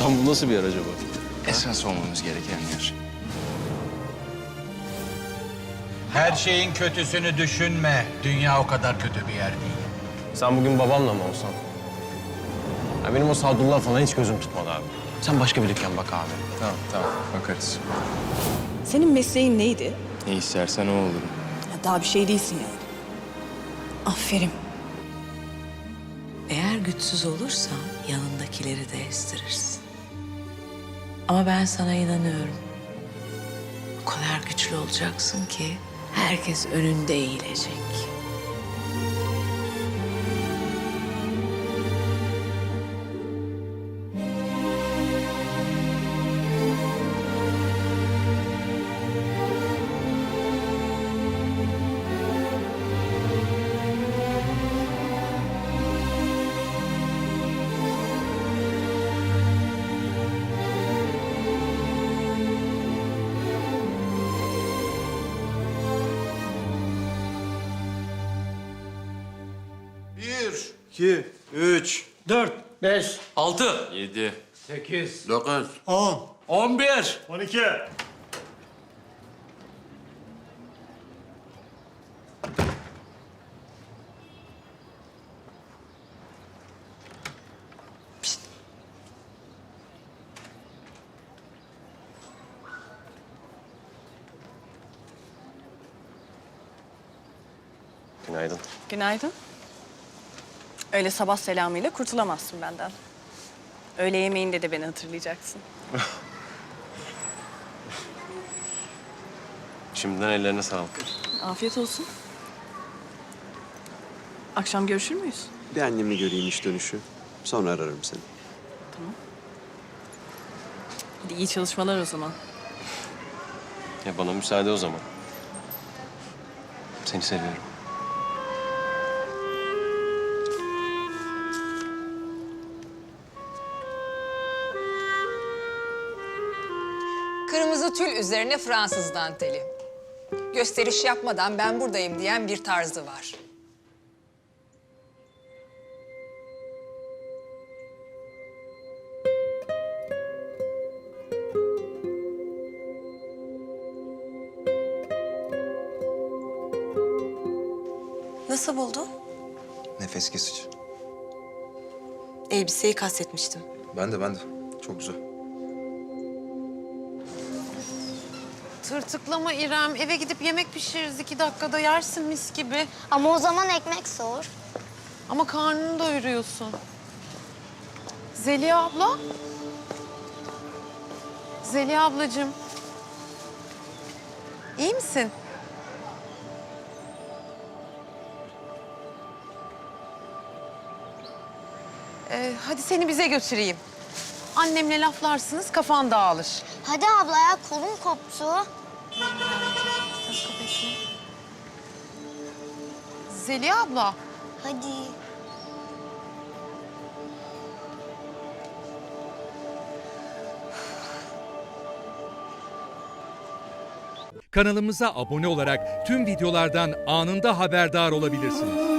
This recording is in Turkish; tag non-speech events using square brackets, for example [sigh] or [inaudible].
İstanbul nasıl bir yer acaba? Esas olmamız gereken yer. Her şeyin kötüsünü düşünme. Dünya o kadar kötü bir yer değil. Sen bugün babamla mı olsan? Ya benim o Sadullah falan hiç gözüm tutmadı abi. Sen başka bir dükkan bak abi. Tamam tamam bakarız. Senin mesleğin neydi? Ne istersen o olurum. Ya daha bir şey değilsin yani. Aferin. Eğer güçsüz olursan yanındakileri de estirirsin. Ama ben sana inanıyorum. O kadar güçlü olacaksın ki herkes önünde eğilecek. Bir, iki, üç, dört, beş, Altı. Yedi. Sekiz, Dokuz. on, On bir. on iki. Günaydın. Günaydın. Öyle sabah selamıyla kurtulamazsın benden. Öğle yemeğinde de beni hatırlayacaksın. [laughs] Şimdiden ellerine sağlık. Afiyet olsun. Akşam görüşür müyüz? Bir annemi göreyim iş dönüşü. Sonra ararım seni. Hadi iyi çalışmalar o zaman. Ya bana müsaade o zaman. Seni seviyorum. Kırmızı tül üzerine Fransız danteli. Gösteriş yapmadan ben buradayım diyen bir tarzı var. Nasıl buldun? Nefes kesici. Elbiseyi kastetmiştim. Ben de ben de. Çok güzel. Tırtıklama İrem. Eve gidip yemek pişiririz. iki dakikada yersin mis gibi. Ama o zaman ekmek soğur. Ama karnını doyuruyorsun. Zeliha abla. Zeliha ablacığım. İyi misin? Ee, hadi seni bize götüreyim. Annemle laflarsınız, kafan dağılır. Hadi abla ya kolum koptu. Zeliha abla. Hadi. Kanalımıza abone olarak tüm videolardan anında haberdar olabilirsiniz.